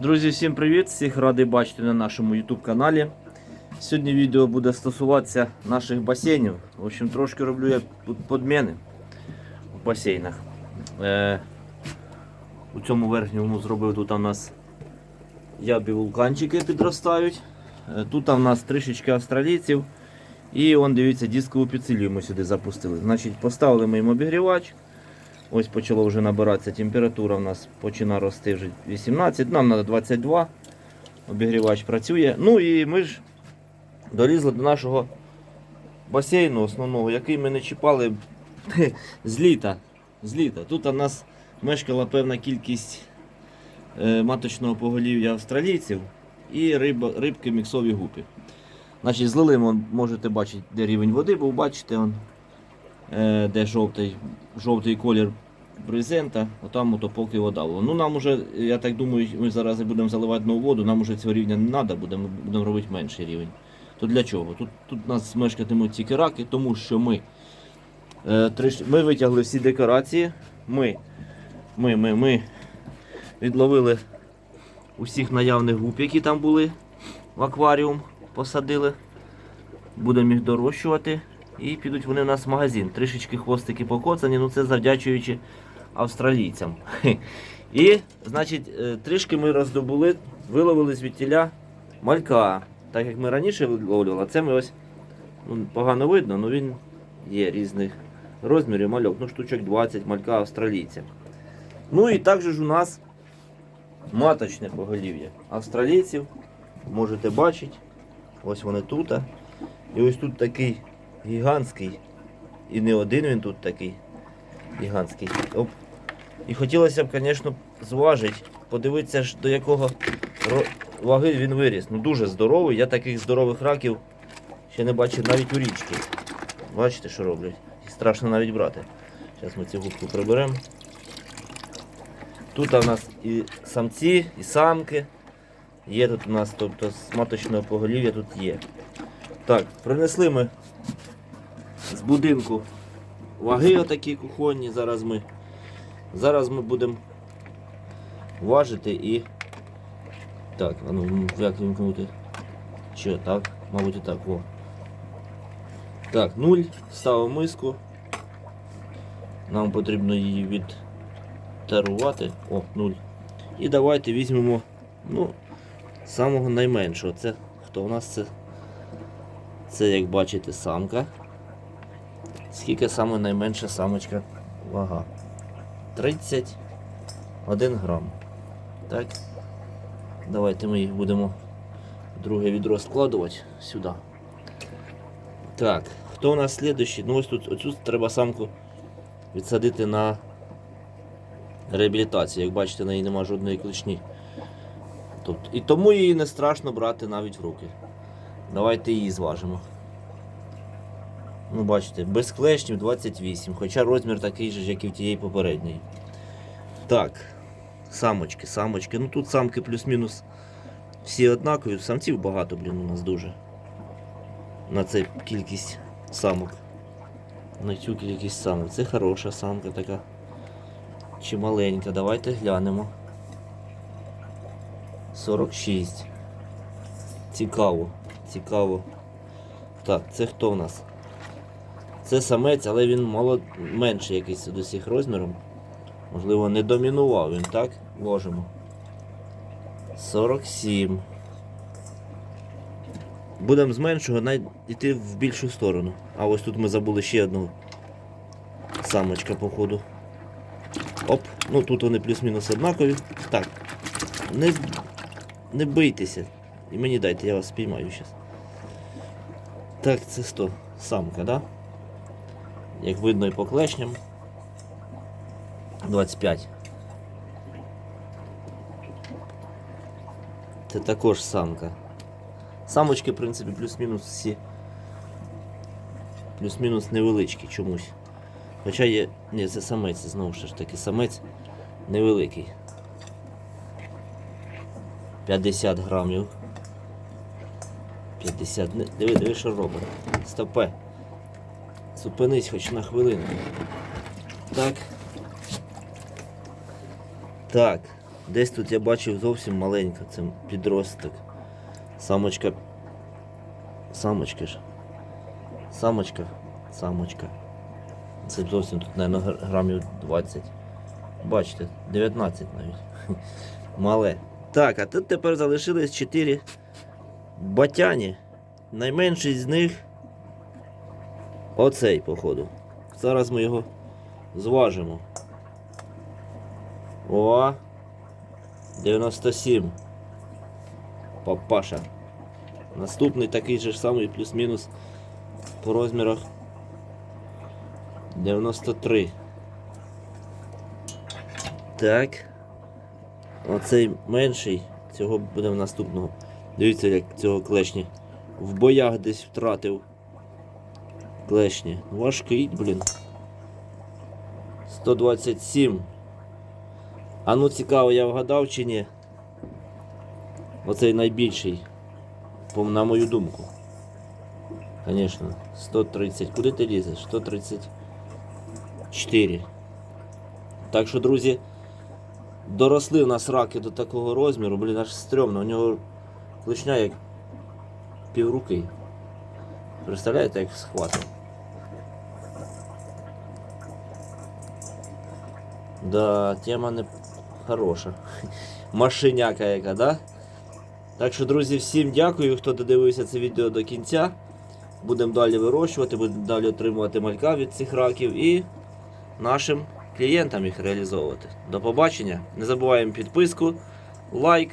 Друзі, всім привіт! Всіх радий бачити на нашому YouTube каналі. Сьогодні відео буде стосуватися наших басейнів. В общем, трошки роблю я подміни в басейнах. Е, у цьому верхньому зробив тут у нас ябі вулканчики підростають. Е, тут у нас трішечки австралійців. І он, дивіться, дискову підсилію ми сюди запустили. Значить, поставили ми їм обігрівач. Ось почало вже набиратися температура у нас починає рости вже 18, нам треба 22. Обігрівач працює. Ну і ми ж долізли до нашого басейну основного, який ми не чіпали з літа. З літа. Тут у нас мешкала певна кількість е, маточного поголів'я австралійців і риба, рибки міксові гупі. Значить, злили можете бачити, де рівень води, був, бачите, он, де жовтий, жовтий колір брезента, отам ото поки вода. Ну нам уже, я так думаю, ми зараз будемо заливати нову воду, нам уже цього рівня не треба, будемо, будемо робити менший рівень. То для чого? Тут, тут нас мешкатимуть тільки раки, тому що ми, е, триш, ми витягли всі декорації, ми, ми, ми, ми відловили усіх наявних губ, які там були в акваріум, посадили. Будемо їх дорощувати. І підуть вони в нас в магазин. Трішечки хвостики покоцані, ну це завдячуючи австралійцям. І, значить, е, трішки ми роздобули, виловили звідтіля малька. Так як ми раніше виловлювали, це ми ось ну, погано видно, але він є різних розмірів мальок. Ну, штучок 20 малька австралійця. Ну і також ж у нас маточне поголів'я австралійців. Можете бачити. Ось вони тут. І ось тут такий гігантський. І не один він тут такий гігантський. Оп. І хотілося б, звісно, зважити, подивитися, до якого ваги він виріс. Ну дуже здоровий. Я таких здорових раків ще не бачив навіть у річці. Бачите, що роблять? Їх страшно навіть брати. Зараз ми цю губку приберемо. Тут у нас і самці, і самки. Є тут у нас, тобто з маточного поголів'я тут є. Так, принесли ми з будинку ваги отакі кухонні. Зараз ми, зараз ми будемо важити і. Так, а ну як вимкнути? Що, так? Мабуть і так, о. Так, нуль, ставимо миску. Нам потрібно її відтарувати. О, нуль. І давайте візьмемо, ну, самого найменшого. Це хто у нас це? Це, як бачите, самка. Скільки саме найменша самочка вага? 31 грам. Так. Давайте ми їх будемо друге відро складувати сюди. Так, хто у нас слідуючий? Ну ось тут оцю треба самку відсадити на реабілітацію. Як бачите, на ній немає жодної клешні. Тобто, і тому її не страшно брати навіть в руки. Давайте її зважимо. Ну, бачите, без клешнів 28, хоча розмір такий же, як і в тієї попередньої. Так, самочки, самочки. Ну тут самки плюс-мінус всі однакові. Самців багато, блін, у нас дуже. На це кількість самок. На цю кількість самок. Це хороша самка така. Чи маленька. Давайте глянемо. 46. Цікаво, цікаво. Так, це хто в нас? Це самець, але він мало менший якийсь до всіх розміром. Можливо, не домінував він, так? Ложимо. 47. Будемо з меншого навіть йти в більшу сторону. А ось тут ми забули ще одну самочка, походу. Оп, ну тут вони плюс-мінус однакові. Так. Не, не бийтеся. І мені дайте, я вас спіймаю зараз. Так, це 100. Самка, да? Як видно і по клешням. 25. Це також самка. Самочки, в принципі, плюс-мінус всі. Плюс-мінус невеличкі чомусь. Хоча є... Ні, це самець, знову ж таки самець невеликий. 50 грамів. 50. Диви, диви, що робить. Стопе. Зупинись хоч на хвилину. Так. Так. Десь тут я бачив зовсім маленька, це підросток. Самочка. Самочка ж. Самочка. Самочка. Це зовсім тут, мабуть, грамів 20. Бачите, 19 навіть. Мале. Так, а тут тепер залишились 4 батяні. Найменший з них оцей, походу. Зараз ми його зважимо. О! 97. Папаша. Наступний такий же самий плюс-мінус по розмірах 93. Так. Оцей менший, цього буде в наступного. Дивіться, як цього клешні. В боях десь втратив. Клешні. Важкий, блін. 127. А ну цікаво, я вгадав чи ні? Оцей найбільший. На мою думку. Звісно. 130. Куди ти лізеш? 134. Так що, друзі, доросли в нас раки до такого розміру, блін, аж стрьомно. У нього клешня як півруки. Представляєте, як схватив? Да, тема не хороша. Машиняка яка, да? Так що, друзі, всім дякую, хто додивився це відео до кінця. Будемо далі вирощувати, будемо далі отримувати малька від цих раків і нашим клієнтам їх реалізовувати. До побачення. Не забуваємо підписку, лайк